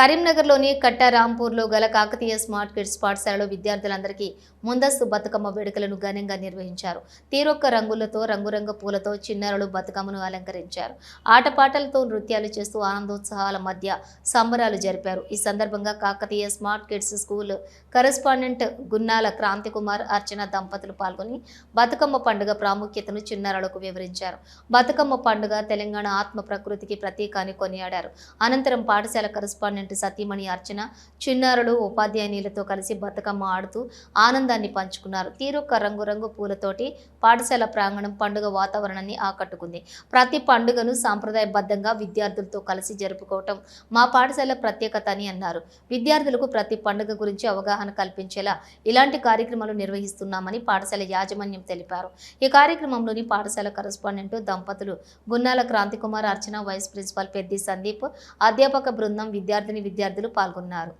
కరీంనగర్లోని కట్టారాంపూర్లో గల Kakatiya smart kids పాఠశాలలో విద్యార్థులందరికీ ముందస్తు బతుకమ్మ వేడుకలను ఘనంగా నిర్వహించారు. తీరొక్క రంగులతో రంగురంగు పూలతో చిన్నారులు బతుకమ్మను అలంకరించారు. ఆటపాటలతో నృత్యాలు చేస్తూ ఆనందోత్సవాల మధ్య సంబరాలు జరిపారు. ఈ సందర్భంగా Kakatiya smart kids school correspondent Gunnala Kranthikumar Archana దంపతులు పాల్గొని బతుకమ్మ పండుగ ప్రాముఖ్యతను చిన్నారులకు వివరించారు. బతుకమ్మ పండుగ తెలంగాణ ఆత్మ ప్రకృతికి ప్రతీక అని కొనియాడారు. అనంతరం పాఠశాల కరెస్పాండెంట్ సతీమణి అర్చన చిన్నారులు ఉపాధ్యాయునిలతో కలిసి బతుకమ్మ ఆడుతూ ఆనందాన్ని పంచుకున్నారు. తీరొక్క రంగురంగు పూలతోటి పాఠశాల ప్రాంగణం పండుగ వాతావరణాన్ని ఆకట్టుకుంది. ప్రతి పండుగను సాంప్రదాయబద్ధంగా విద్యార్థులతో కలిసి జరుపుకోవటం మా పాఠశాల ప్రత్యేకత అని అన్నారు. విద్యార్థులకు ప్రతి పండుగ గురించి అవగాహన కల్పించేలా ఇలాంటి కార్యక్రమాలు నిర్వహిస్తున్నామని పాఠశాల యాజమాన్యం తెలిపారు. ఈ కార్యక్రమంలోని పాఠశాల కరస్పాండెంట్ దంపతులు గున్నాల క్రాంతికుమార్ అర్చన వైస్ ప్రిన్సిపాల్ పెద్ది సందీప్ అధ్యాపక బృందం విద్యార్థిని విద్యార్థులు పాల్గొన్నారు.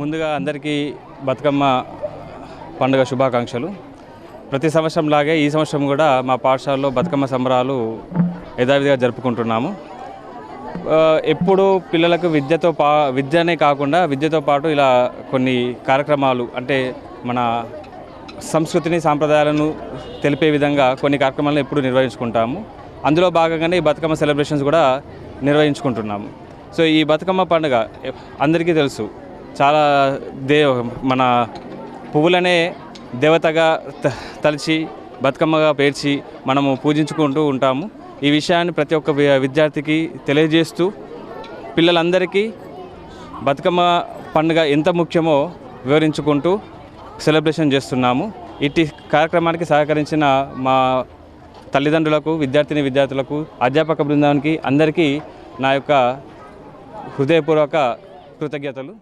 ముందుగా అందరికీ బతుకమ్మ పండుగ శుభాకాంక్షలు. ప్రతి సంవత్సరం లాగే ఈ సంవత్సరం కూడా మా పాఠశాలలో బతుకమ్మ సంబరాలు యథావిధిగా జరుపుకుంటున్నాము. ఎప్పుడు పిల్లలకు విద్యతో పా విద్యనే కాకుండా విద్యతో పాటు ఇలా కొన్ని కార్యక్రమాలు అంటే మన సంస్కృతిని సాంప్రదాయాలను తెలిపే విధంగా కొన్ని కార్యక్రమాలను ఎప్పుడు నిర్వహించుకుంటాము. అందులో భాగంగానే ఈ బతుకమ్మ సెలబ్రేషన్స్ కూడా నిర్వహించుకుంటున్నాము. సో ఈ బతుకమ్మ పండుగ అందరికీ తెలుసు. చాలా దే మన పువ్వులనే దేవతగా త- తలిచి బతుకమ్మగా పేర్చి మనము పూజించుకుంటూ ఉంటాము. ఈ విషయాన్ని ప్రతి ఒక్క వి- విద్యార్థికి తెలియజేస్తూ పిల్లలందరికీ బతుకమ్మ పండుగ ఎంత ముఖ్యమో వివరించుకుంటూ సెలబ్రేషన్ చేస్తున్నాము. ఇట్టి కార్యక్రమానికి సహకరించిన మా తల్లిదండ్రులకు విద్యార్థిని విద్యార్థులకు అధ్యాపక బృందానికి అందరికీ నా యొక్క హృదయపూర్వక కృతజ్ఞతలు.